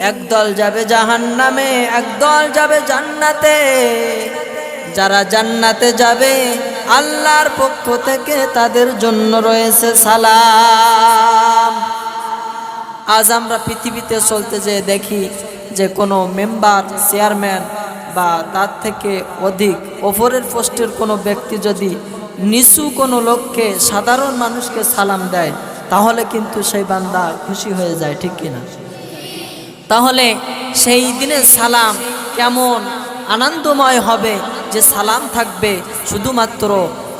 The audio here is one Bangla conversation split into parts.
একদল যাবে জাহান্নামে, একদল যাবে জান্নাতে। যারা জান্নাতে যাবে, আল্লাহর পক্ষ থেকে তাদের জন্য রয়েছে সালাম। আজ আমরা পৃথিবীতে চলতে যেয়ে দেখি যে কোনো মেম্বার, চেয়ারম্যান বা তার থেকে অধিক ওপরের পোস্টের কোনো ব্যক্তি যদি নিচু কোনো লোককে, সাধারণ মানুষকে সালাম দেয় তাহলে কিন্তু সেই বান্দা খুশি হয়ে যায়, ঠিক কিনা? তাহলে সেই দিনের সালাম কেমন আনন্দময় হবে যে সালাম থাকবে শুধুমাত্র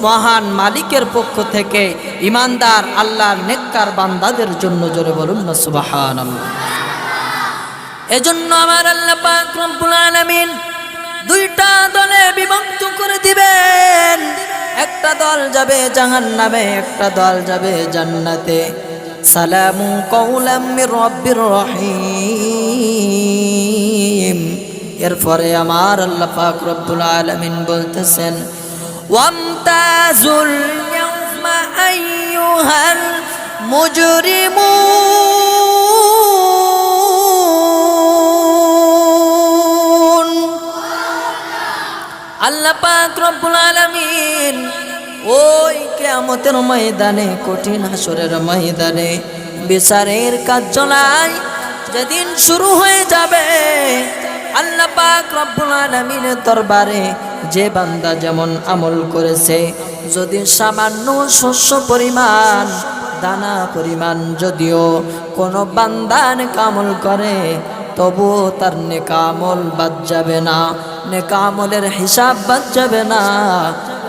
মহান মালিকের পক্ষ থেকে, ইমানদার আল্লাহর নেককার বান্দাদের জন্য জোরে বলুন না সুবাহান এজন্য আমার আল্লাহ পাক রব্বুল আলামিন দুইটা দলে বিভক্ত করে দিবেন। একটা দল যাবে জাহান্নামে, একটা দল যাবে জান্নাতে। সালামু কৌলাম রব্বির রহিম। এরপরে আমার আল্লাহ পাক রব্বুল আলামিন বলতেছেন, ওয়ামতাজুল আইয়ুহাল মুজরিমুন। আল্লাহ পাক রব্বুল আলামিন ওই কিয়ামতের ময়দানে, কঠিন হাসরের ময়দানে বিচারের চলায় যেদিন শুরু হয়ে যাবে, আল্লাহ পাক রব্বুল আলামিনের দরবারে যে বান্দা যেমন আমল করেছে, যদি সামান্য শস্য পরিমাণ, দানা পরিমাণ যদিও কোনো বান্দান কামল করে তবুও তার নেকামল বাদ যাবে না। নেকামলের হিসাব বাদ যাবে না।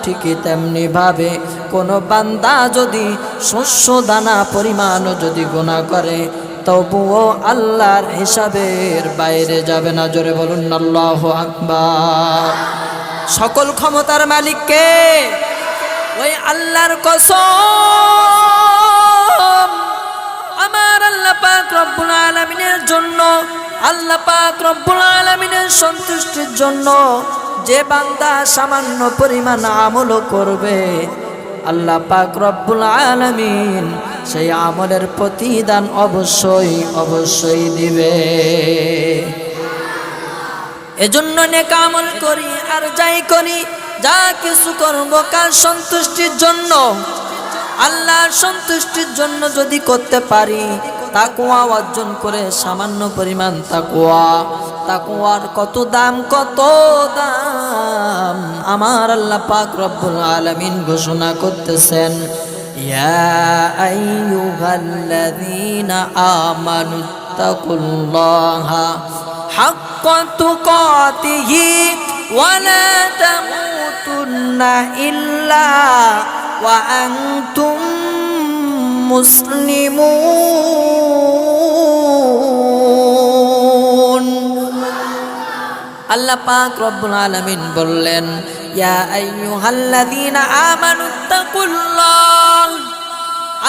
ঠিকই তেমনি ভাবে কোনো বান্দা যদি শস্য দানা পরিমাণও যদি গোনা করে, তবুও আল্লাহর হিসাবের বাইরে যাবে না। জোরে বলুন, আল্লাহ আকবার। সকল ক্ষমতার মালিককে ওই আল্লাহর কসম, আমার আল্লাহ পাক রব্বুল আলামিনের জন্য আল্লাহ পাক রব্বুল আলামিনের সন্তুষ্টির জন্য যে বান্দা সামান্য পরিমাণ আমল করবে, আল্লাহ পাক রব্বুল আলামিন সেই আমলের প্রতিদান অবশ্যই অবশ্যই দিবে। এজন্য নেক আমল করি আর যাই করি, যা কিছু করব কার সন্তুষ্টির জন্য? আল্লাহর সন্তুষ্টির জন্য যদি করতে পারি তাকুয়া অর্জন করে সামান্য পরিমাণ তাকুয়া তাকুয়ার কত দাম কত দাম? আমার আল্লাহ পাক রব্বুল আলামিন ঘোষণা করতেছেন ইল্লা ওয়া আনতুম মুসলিমুন। আল্লাহ পাক রব্বুল আলামিন বললেন, ইয়া আইয়ুহাল্লাযীনা আমানুত্তাকুল্লাহ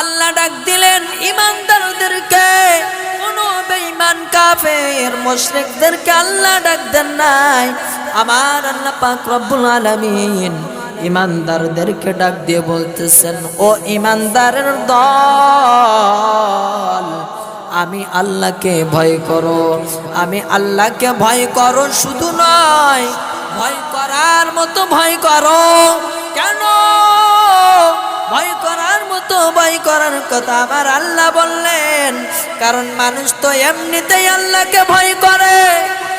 আল্লাহ ডাক দিলেন ইমানদারদেরকে কোন বেঈমান কাফের, মুশরিকদেরকে আল্লাহ ডাক দেন নাই। আমার আল্লাহ পাক রব্বুল আলামিন ইমানদারদেরকে ডাক দিয়ে বলতেছেন, ও ইমানদারের দল, আমি আল্লাহকে ভয় করো, আমি আল্লাহকে ভয় করো, শুধু নয়, ভয় করার মতো ভয় করো। কেন? ভয় করার মতো ভয় করার কথা আমার আল্লাহ বললেন, কারণ মানুষ তো এমনিতেই আল্লাহকে ভয় করে,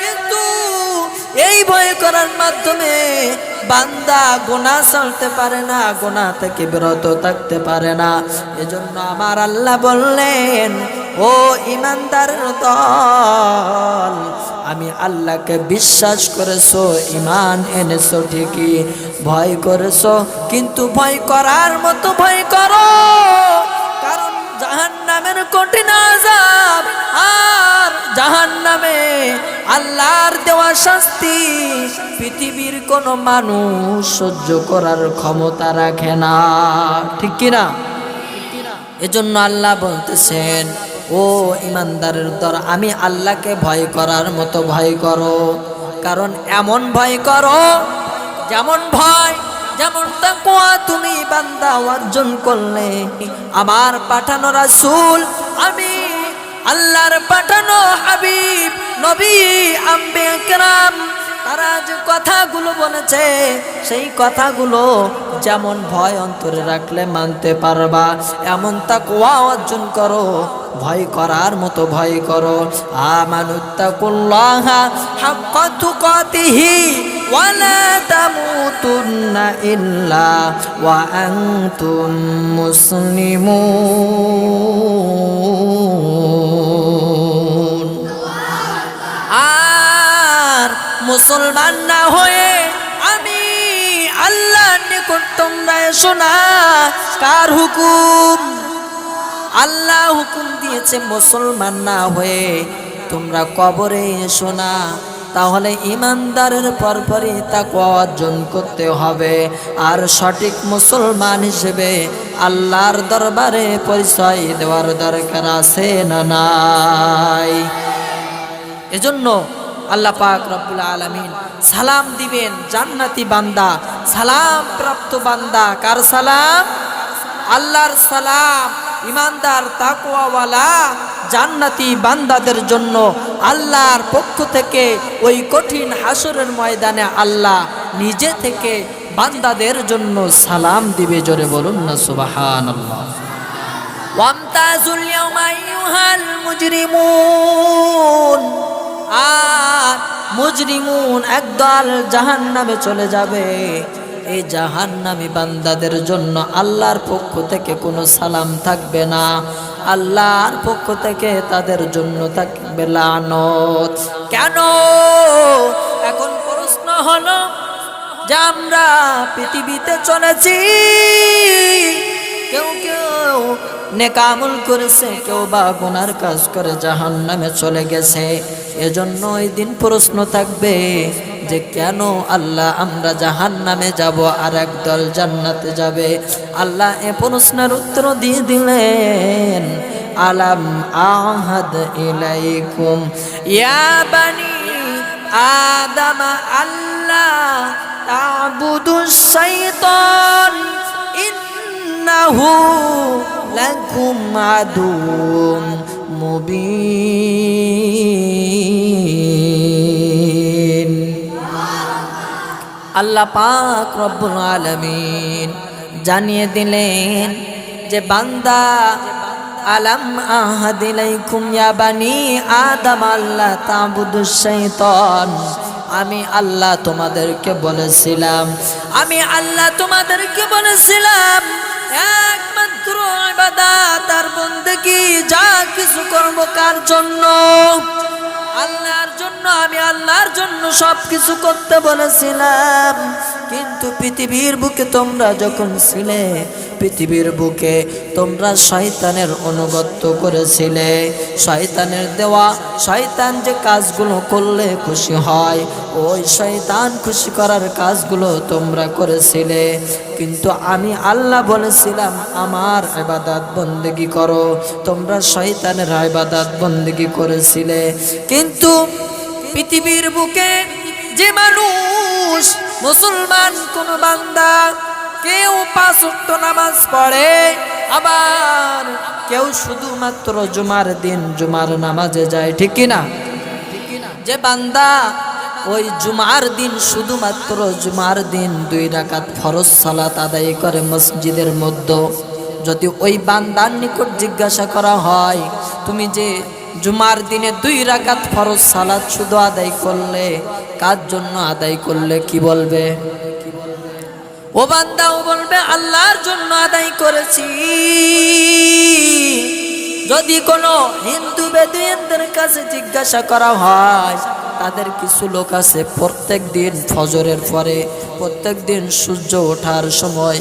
কিন্তু এই ভয় করার মাধ্যমে বান্দা গোনা চলতে পারে না গোনা থেকে বিরত থাকতে পারে না। এজন্য আমার আল্লাহ বললেন, ও ইমানদার দল, আমি আল্লাহকে বিশ্বাস করেছ ইমান এনেছো ঠিকই, ভয় করেছ, কিন্তু ভয় করার মতো ভয় করো, কারণ জাহান নামের কঠিন আজাব আর জাহান নামে আল্লাহর দেওয়া শাস্তি পৃথিবীর কোনো মানুষ সহ্য করার ক্ষমতা রাখে না। ঠিক কিনা? এজন্য আল্লাহ বলতেছেন, ও ইমানদারের দর, আমি আল্লাহকে ভয় করার মতো ভয় করো। কারণ এমন ভয় করো, যেমন ভয়, যেমন তাকওয়া তুমি বান্দা অর্জন করলে। আমার পাঠানো রাসূল আমি আল্লাহর পাঠানো হাবিব, নবী আম্বে একরাম তারা যে কথাগুলো বলেছে, সেই কথাগুলো যেমন ভয় অন্তরে রাখলে মানতে পারবা, এমন তাকওয়া অর্জন করো, ভয় করার মতো ভয় করো। আমানুত্তাকুল্লাহা হাক্কা ওয়া মুসলমান না হয়ে আমি আল্লাহ নিকট তোমরা এসো না। কার হুকুম? আল্লাহ হুকুম দিয়েছে মুসলমান না হয়ে তোমরা কবরে এসো না। তাহলে ইমানদারের পরপরই তাকে অর্জন করতে হবে। আর সঠিক মুসলমান হিসেবে আল্লাহর দরবারে পরিচয় দেওয়ার দরকার আছে না নাই? এজন্য আল্লাহ পাক রব্বুল আলামিন সালাম দিবেন, জান্নাতি বান্দা, সালাম প্রাপ্ত বান্দা, কার সালাম? আল্লাহর সালাম, ইমানদার, তাকওয়াওয়ালা, জান্নাতি বান্দাদের জন্য আল্লাহর পক্ষ থেকে ওই কঠিন হাসরের ময়দানে আল্লাহ নিজে থেকে বান্দাদের জন্য সালাম দিবে, জোরে বলুন না আইয়ুহাল মুজরিমুন। আর মুজরিমুন একদল জাহান্নামে চলে যাবে। এই জাহান্নামী বান্দাদের জন্য আল্লাহর পক্ষ থেকে কোনো সালাম থাকবে না। আল্লাহর পক্ষ থেকে তাদের জন্য থাকবে লানত। কেন? এখন প্রশ্ন হলো যে আমরা পৃথিবীতে চলেছি। কেউ কেউ নেকামল করেছে, কেউ বা গুনার কাজ করে জাহান নামে চলে গেছে। এজন্য ওই দিন প্রশ্ন থাকবে যে কেন আল্লাহ আমরা জাহান নামে যাব আর একদল জান্নাতে যাবে? আল্লাহ এ প্রশ্নের উত্তর দিয়ে দিলেন, আলাম আহাদ ইলাইকুম। ইয়া বানি আদম, আল্লাহ তাবুদু শাইতান ইন্নাহু লাকুম আদুম মুবিন আল্লাহ পাক রব্বুল আলামিন জানিয়ে দিলেন যে বান্দা, আলাম আহাদিলাইকুম ইয়া বানি আদম আল্লাহ তাবুদুশ শাইতান। আমি আল্লাহ তোমাদেরকে বলেছিলাম, আমি আল্লাহ তোমাদেরকে বলেছিলাম একমাত্র ইবাদত আর কি যা কিছু করব কার জন্য? আল্লাহর জন্য, আমি আল্লাহর জন্য সব কিছু করতে বলেছিলাম। কিন্তু পৃথিবীর বুকে তোমরা যখন ছিলে, পৃথিবীর বুকে তোমরা শয়তানের অনুগত্য করেছিলে। শয়তানের দেওয়া, শয়তান যে কাজগুলো করলে খুশি হয়, ওই শয়তান খুশি করার কাজগুলো তোমরা করেছিলে। কিন্তু আমি আল্লাহ বলেছিলাম, আমার ইবাদত বন্দেগি করো। তোমরা শয়তানের ইবাদত বন্দেগি করেছিলে। কিন্তু পৃথিবীর বুকে যে মানুষ মুসলমান কোন বান্দা, কেউ পাঁচ ওয়াক্ত নামাজ পড়ে, আবার কেউ শুধুমাত্র জুমার দিন জুমার নামাজে যায়, ঠিক কিনা যে বান্দা ওই জুমার দিন শুধুমাত্র জুমার দিন দুই রাকাত ফরজ সালাত আদায় করে মসজিদের মধ্যে, যদি ওই বান্দার নিকট জিজ্ঞাসা করা হয়, তুমি যে জুমার দিনে দুই রাকাত ফরজ সালাত শুধু আদায় করলে, কার জন্য আদায় করলে, কি বলবে? ও বান্দাও বলবে, আল্লাহর জন্য আদায় করেছি। যদি কোনো হিন্দু বেদুইনদের কাছে জিজ্ঞাসা করা হয়, তাদের কিছু লোক আছে, প্রত্যেক দিন ফজরের পরে, প্রত্যেক দিন সূর্য ওঠার সময়,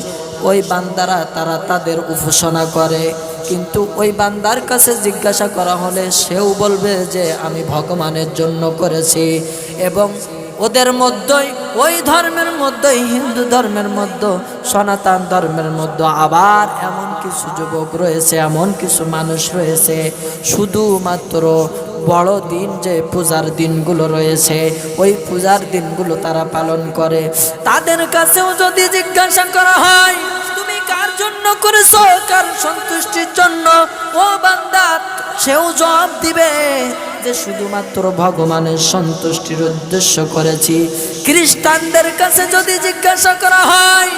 ওই বান্দারা তারা তাদের উপাসনা করে। কিন্তু ওই বান্দার কাছে জিজ্ঞাসা করা হলে সেও বলবে যে আমি ভগবানের জন্য করেছি। এবং ওদের মধ্যেই, ওই ধর্মের মধ্যেই, হিন্দু ধর্মের মধ্যে, সনাতন ধর্মের মধ্যে আবার এমন কিছু যুবক রয়েছে, এমন কিছু মানুষ রয়েছে। শুধুমাত্র বড় দিন যে পূজার দিনগুলো রয়েছে, ওই পূজার দিনগুলো তারা পালন করে। তাদের কাছেও যদি জিজ্ঞাসা করা হয় কার জন্য করেছ কার সন্তুষ্টির জন্য? ও বান্দা, সেও জবাব দিবে যে শুধুমাত্র ভগবানের সন্তুষ্টির উদ্দেশ্য করেছি। খ্রিস্টানদের কাছে যদি জিজ্ঞাসা করা হয়,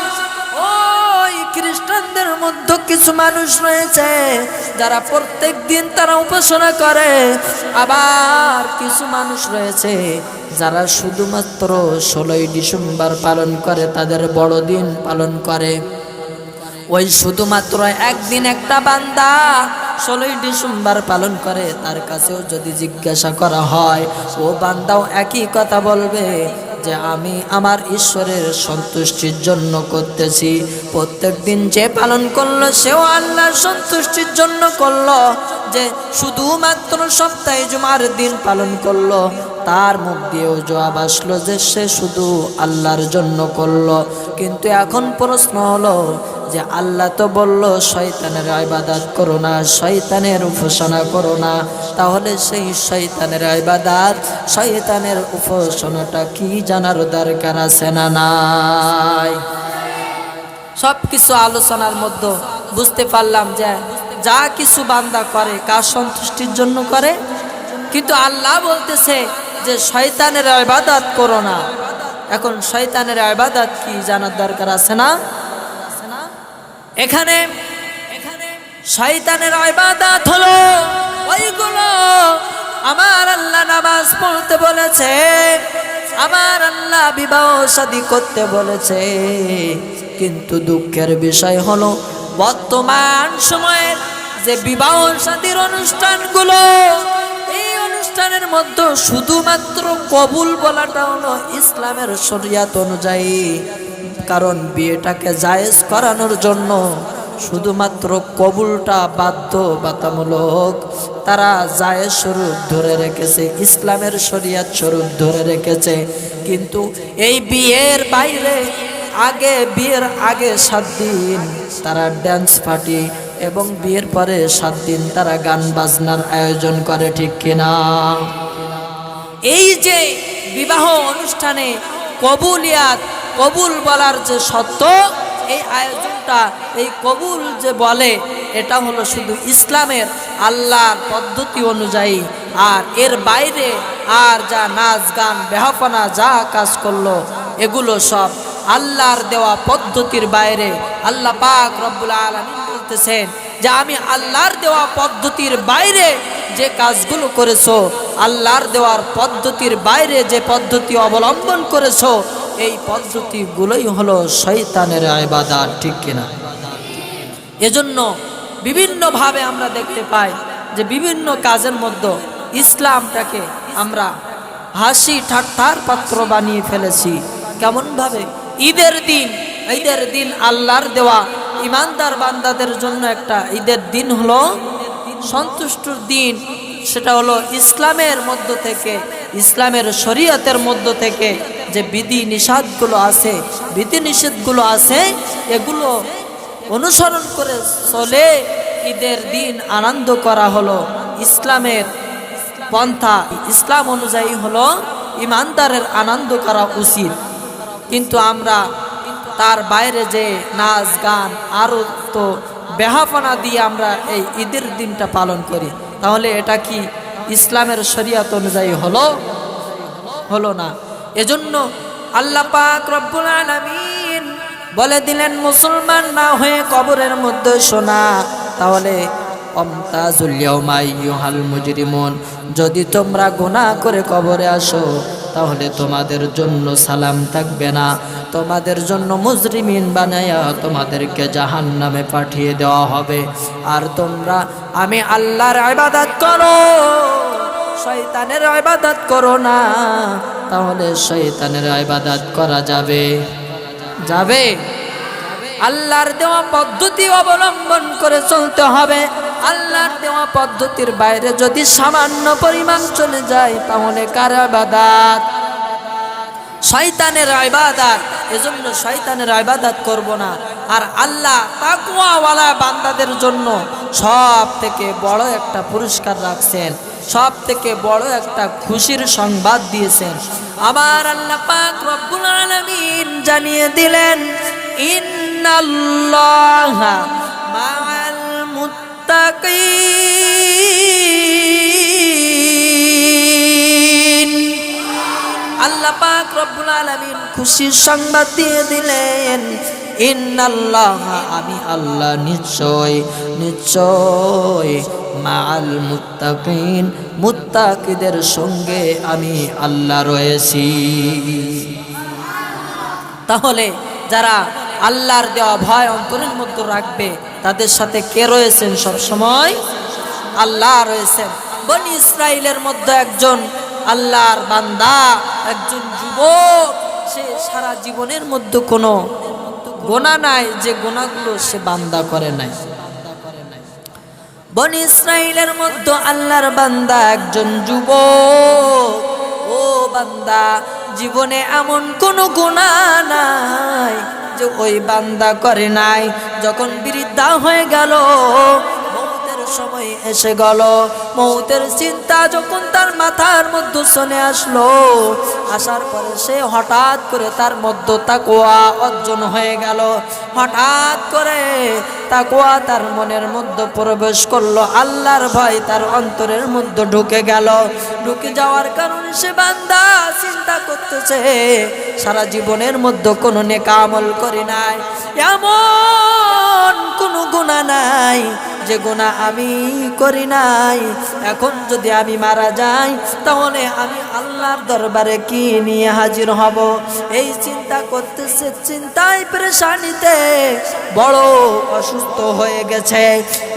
ওই খ্রিস্টানদের মধ্যে কিছু মানুষ রয়েছে যারা প্রত্যেক দিন তারা উপাসনা করে। আবার কিছু মানুষ রয়েছে যারা শুধুমাত্র ষোলোই ডিসেম্বর পালন করে, তাদের বড়দিন পালন করে। ওই শুধুমাত্র একদিন একটা বান্দা ষোলোই ডিসেম্বর পালন করে, তার কাছেও যদি জিজ্ঞাসা করা হয়, ও বান্দাও একই কথা বলবে যে, আমি আমার ঈশ্বরের সন্তুষ্টির জন্য করতেছি। প্রত্যেক দিন যে পালন করল, সেও আল্লাহর সন্তুষ্টির জন্য করল। যে শুধুমাত্র সপ্তাহে জুমার দিন পালন করল, তার মুখ দিয়েও জবাব আসলো যে, সে শুধু আল্লাহর জন্য করল। কিন্তু এখন প্রশ্ন হলো যে আল্লাহ তো বলল, শয়তানের ইবাদত করো না, শয়তানের উপাসনা করো না। তাহলে সেই শয়তানের ইবাদত, শয়তানের উপাসনাটা কি জানার দরকার আছে না নাই? সব কিছু আলোচনার মধ্যে বুঝতে পারলাম যে যা কিছু বান্দা করে, কার সন্তুষ্টির জন্য করে? কিন্তু আল্লাহ বলতেছে যে শয়তানের ইবাদত করো না। এখন শয়তানের ইবাদত কি জানার দরকার আছে না? এখানে শয়তানের ইবাদত হলো। ওইগুলো আমার আল্লাহ নামাজ পড়তে বলেছে। আমার আল্লাহ বিবাহ শাদী করতে বলেছে। কিন্তু দুঃখের বিষয় হলো, বর্তমান সময়ের যে বিবাহ শাদীর অনুষ্ঠানগুলো, এই অনুষ্ঠানের মধ্যে শুধুমাত্র কবুল বলাটা হলো ইসলামের শরিয়াত অনুযায়ী কারণ বিয়েটাকে জায়েজ করানোর জন্য শুধুমাত্র কবুলটা বাধ্যবাধকতামূলক তারা জায়েজ স্বরূপ ধরে রেখেছে, ইসলামের শরিয়াত স্বরূপ ধরে রেখেছে। কিন্তু এই বিয়ের বাইরে, আগে, বিয়ের আগে সাত দিন তারা ড্যান্স পার্টি এবং বিয়ের পরে সাত দিন তারা গান বাজনার আয়োজন করে, ঠিক কিনা? এই যে বিবাহ অনুষ্ঠানে কবুলিয়াত কবুল বলার যে সত্য, এই আয়োজনটা, এই কবুল যে বলে, এটা হলো শুধু ইসলামের আল্লাহর পদ্ধতি অনুযায়ী। আর এর বাইরে আর যা নাচ গান, বেহাপনা, যা কাজ করল, এগুলো সব আল্লাহর দেওয়া পদ্ধতির বাইরে। আল্লাহ পাক রব্বুল আলমিন বলতেছেন যে, আমি আল্লাহর দেওয়া পদ্ধতির বাইরে যে কাজগুলো করেছ, আল্লাহর দেওয়ার পদ্ধতির বাইরে যে পদ্ধতি অবলম্বন করেছ এই পদ্ধতিগুলোই হলো শৈতানের আয়বাদার ঠিক কিনা? এজন্য বিভিন্নভাবে আমরা দেখতে পাই যে বিভিন্ন কাজের মধ্যে ইসলামটাকে আমরা হাসি ঠাট্টার পাত্র বানিয়ে ফেলেছি। কেমনভাবে? ঈদের দিন ঈদের দিন আল্লাহর দেওয়া ইমানদার বান্দাদের জন্য একটা ঈদের দিন হলো সন্তুষ্টর দিন। সেটা হলো ইসলামের মধ্য থেকে, ইসলামের শরীয়তের মধ্য থেকে যে বিধি নিষেধগুলো আছে বিধি নিষেধগুলো আছে, এগুলো অনুসরণ করে চলে ঈদের দিন আনন্দ করা হলো। ইসলামের পন্থা, ইসলাম অনুযায়ী হলো ইমানদারের আনন্দ করা উচিত। কিন্তু আমরা তার বাইরে যে নাচ, গান আরও তো বেহাপনা দিয়ে আমরা এই ঈদের দিনটা পালন করি, তাহলে এটা কি ইসলামের শরিয়াত অনুযায়ী হলো? হলো না। এজন্য আল্লাহ পাক রব্বুল আলামিন বলে দিলেন, মুসলমান না হয়ে কবরের মধ্যে শোনা, তাহলে অমতাজুল ইয়াউমা আইয়ুহাল মুজরিমুন। যদি তোমরা গুনাহ করে কবরে আসো, তাহলে তোমাদের জন্য সালাম থাকবে না। তোমাদের জন্য মুজরিমিন বানায়া তোমাদেরকে জাহান নামে পাঠিয়ে দেওয়া হবে। আর তোমরা, আমি আল্লাহর ইবাদত করো। শয়তানের ইবাদত করো না, তাহলে শয়তানের ইবাদত করা যাবে। যাবে? আল্লাহর দেওয়া পদ্ধতি অবলম্বন করে চলতে হবে। আল্লাহর দেওয়া পদ্ধতির বাইরে যদি সামান্য পরিমাণ চলে যায়, তাহলে কার ইবাদত? শয়তানের ইবাদত, এজন্য শয়তানের ইবাদত করব না। আর আল্লাহ তাকুয়াওয়ালা বান্দাদের জন্য সব থেকে বড় একটা পুরস্কার রাখছেন। সব থেকে বড় একটা খুশির সংবাদ দিয়েছেন। আমার আল্লাহ পাক রব্বুল আলামিন জানিয়ে দিলেন, ইন্নাল্লাহা মাআল মুত্তাকিন। আল্লাহ পাক রব্বুল আলামিন খুশির সংবাদ দিয়ে দিলেন, ইন্নাল্লাহ, আমি আল্লাহ নিশ্চয় নিশ্চয় মাল মুত্তাকিন, মুত্তাকিদের সঙ্গে আমি আল্লাহ রয়েছি। তাহলে যারা আল্লাহর দেওয়া ভয় অন্তরের মধ্যে রাখবে, তাদের সাথে কে রয়েছেন সব সময় আল্লাহ রয়েছেন। বনি ইসরায়েলের মধ্যে একজন আল্লাহর বান্দা, একজন যুবক, সে সারা জীবনের মধ্যে কোনো গোনা নাই, যে গোনাগুলো সে বান্দা করে নাই। বনি ইসরায়েলের মধ্যে আল্লাহর বান্দা একজন যুব ও বান্দা, জীবনে এমন কোনো গুণা নাই যে ওই বান্দা করে নাই। যখন বৃদ্ধা হয়ে গেল সময় এসে গেল। মৌতের চিন্তা যখন তার মাথার মধ্যে শুনে আসলো, আসার পরে সে হঠাৎ করে তার মধ্যে তাকোয়া অর্জন হয়ে গেল। হঠাৎ করে তাকোয়া তার মনের মধ্যে প্রবেশ করল। আল্লাহর ভয় তার অন্তরের মধ্যে ঢুকে গেল। ঢুকে যাওয়ার কারণে সে বান্দা চিন্তা করতেছে, সারা জীবনের মধ্যে কোনো নেকা আমল করি নাই। এমন কোনো গুণা নাই যে গুণা আমি করি নাই। এখন যদি আমি মারা যাই, তাহলে আমি আল্লাহর দরবারে কি নিয়ে হাজির হব? এই চিন্তা করতেছে, চিন্তায় পরেশানিতে বড় অসুস্থ হয়ে গেছে।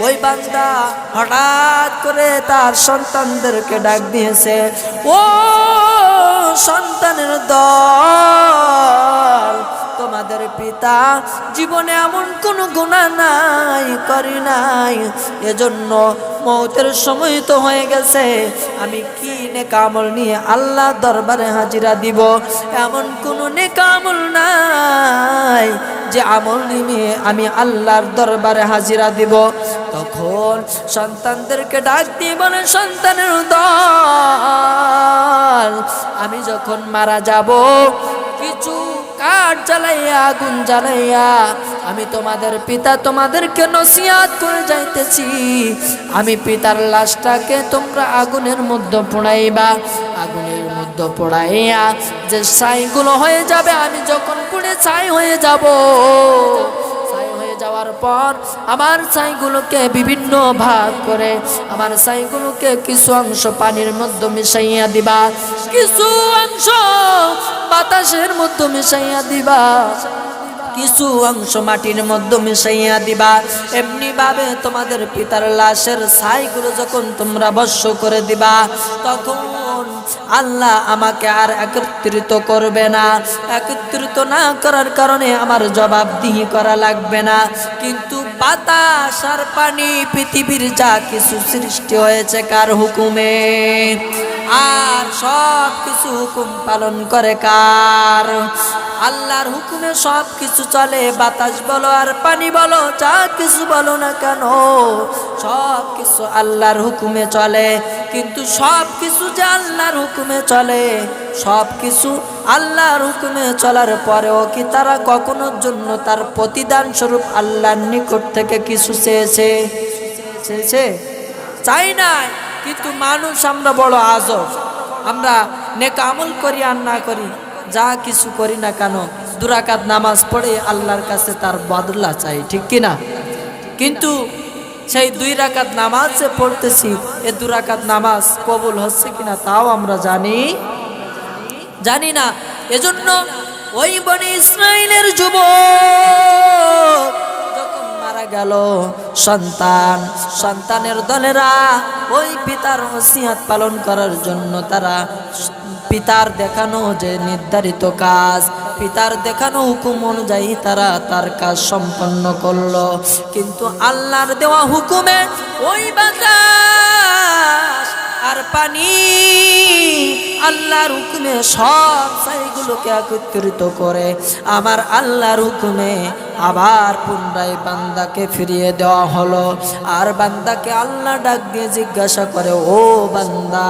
ওই বান্দা হঠাৎ করে তার সন্তানদেরকে ডাক দিয়েছে ও সন্তানের দল পিতা, জীবনে এমন কোনো গুণা নাই, করি নাই। এজন্য মৌতের সময় তো হয়ে গেছে। আমি কি নেকামল নিয়ে আল্লাহ দরবারে হাজিরা দিব? এমন কোনো নেকামল নাই যে আমল নিয়ে আমি আল্লাহর দরবারে হাজিরা দিব। তখন সন্তানদেরকে ডাক দিয়ে বলে, সন্তানের দল, আমি যখন মারা যাব, কিছু কাঠ জ্বালাইয়া, আগুন জ্বালাইয়া, আমি তোমাদের পিতা তোমাদেরকে নসিয়াত করে যাইতেছি। আমি পিতার লাশটাকে তোমরা আগুনের মধ্যে পোড়াইবা। আগুনের মধ্যে পোড়াইয়া যে ছাইগুলো হয়ে যাবে, আমি যখন কুড়ে ছাই হয়ে যাব ছাই যাওয়ার পর আমার ছাইগুলোকে বিভিন্ন ভাগ করে আমার ছাইগুলোকে কিছু অংশ পানির মধ্যে মিশাইয়া দিবা, কিছু অংশ বাতাসের মধ্যে মিশাইয়া দিবা। কিছু অংশ মাটির মধ্যে মিশাইয়া দিবা। এমনি ভাবে তোমাদের পিতার লাশের ছাইগুলো যখন তোমরা বর্ষ করে দিবা, তখন আল্লাহ আমাকে আর একত্রিত করবে না। একত্রিত না করার কারণে আমার জবাবদিহি করা লাগবে না। কিন্তু বাতাস আর পানি পৃথিবীর যা কিছু সৃষ্টি হয়েছে, কার হুকুমে? আর সব কিছু হুকুম পালন করে কার? আল্লাহর হুকুমে সব কিছু চলে, বাতাস বলো আর পানি বলো, যা কিছু বলো না কেন? সব কিছু আল্লাহর হুকুমে চলে, কিন্তু সব কিছু যে আল্লাহর হুকুমে চলে, সব কিছু আল্লাহর হুকুমে চলার পরেও কি তারা কখনোর জন্য তার প্রতিদান স্বরূপ আল্লাহর নিকট থেকে কিছু চেয়েছে? চেয়েছে? চাই নাই? কিন্তু মানুষ আমরা বড় আজব। আমরা নেক আমল করি আর না করি, যা কিছু করি না কেন, দুরাকাত নামাজ পড়ে আল্লাহর কাছে তার বদলা চাই, ঠিক কিনা? কিন্তু সেই দুই রাকাত নামাজ যে পড়তেছি, এ দুরাকাত নামাজ কবুল হচ্ছে কিনা তাও আমরা জানি জানি না। এজন্য ওই বনে ইসরায়েলের যুবক গেল সন্তান। সন্তানের দলেরা ওই পিতার ওসিয়াত পালন করার জন্য তারা পিতার দেখানো যে নির্ধারিত কাজ, পিতার দেখানো হুকুম অনুযায়ী তারা তার কাজ সম্পন্ন করল। কিন্তু আল্লাহর দেওয়া হুকুমে ওই বাতাস আর পানি আল্লাহর হুকুমে সব সাইগুলোকে একত্রিত করে আমার আল্লাহর হুকুমে আবার পুনরায় বান্দাকে ফিরিয়ে দেওয়া হলো। আর বান্দাকে আল্লাহ ডাক দিয়ে জিজ্ঞাসা করে, ও বান্দা,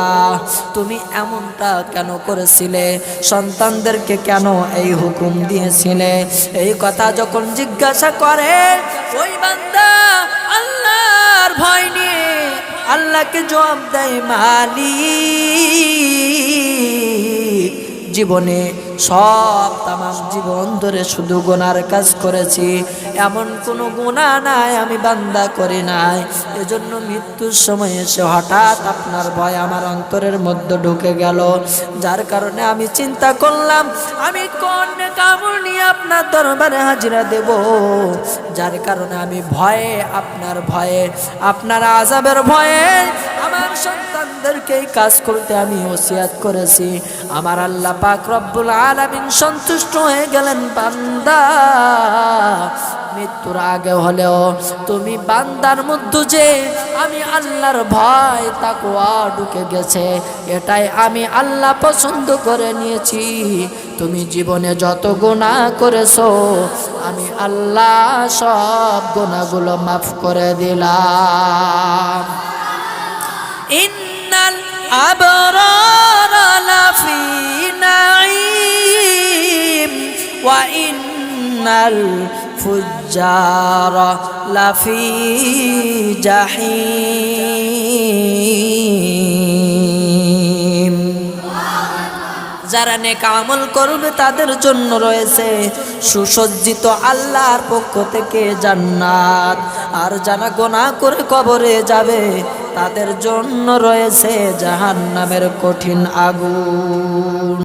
তুমি এমনটা কেন করেছিলে? সন্তানদেরকে কেন এই হুকুম দিয়েছিলে? এই কথা যখন জিজ্ঞাসা করে, ওই বান্দা, আল্লাহর ভয় নিয়ে আল্লাহকে জবাব দেয় মালিক। জীবনে সব তামাম জীবন ধরে শুধু গোনার কাজ করেছি। এমন কোনো গুণা নাই, আমি বান্দা করি নাই। এজন্য মৃত্যুর সময় এসে হঠাৎ আপনার ভয় আমার অন্তরের মধ্যে ঢুকে গেল। যার কারণে আমি চিন্তা করলাম, আমি কোন কামড় নিয়ে আপনার দরবারে হাজিরা দেব? যার কারণে আমি ভয়ে, আপনার ভয়ে, আপনার আজাবের ভয়ে আমার সন্তানদেরকে এই কাজ করতে আমি ওসিয়াত করেছি। আমার আল্লাহ পাক রব্বুল আলামিন সন্তুষ্ট হয়ে গেলেন, বান্দা। মৃত্যুর আগে হলেও তুমি বান্দার মধ্যে যে আমি আল্লাহর ভয় তাকুয়া ঢুকে গেছে, এটাই আমি আল্লাহ পছন্দ করে নিয়েছি। তুমি জীবনে যত গুণা করেছ, আমি আল্লাহ সব গুণাগুলো মাফ করে দিলাম। أبرار لفي نعيم وإن الفجار لفي جحيم. যারা নেক আমল করবে তাদের জন্য রয়েছে সুসজ্জিত আল্লাহর পক্ষ থেকে জান্নাত। আর যারা গোনা করে কবরে যাবে, তাদের জন্য রয়েছে জাহান্নামের কঠিন আগুন।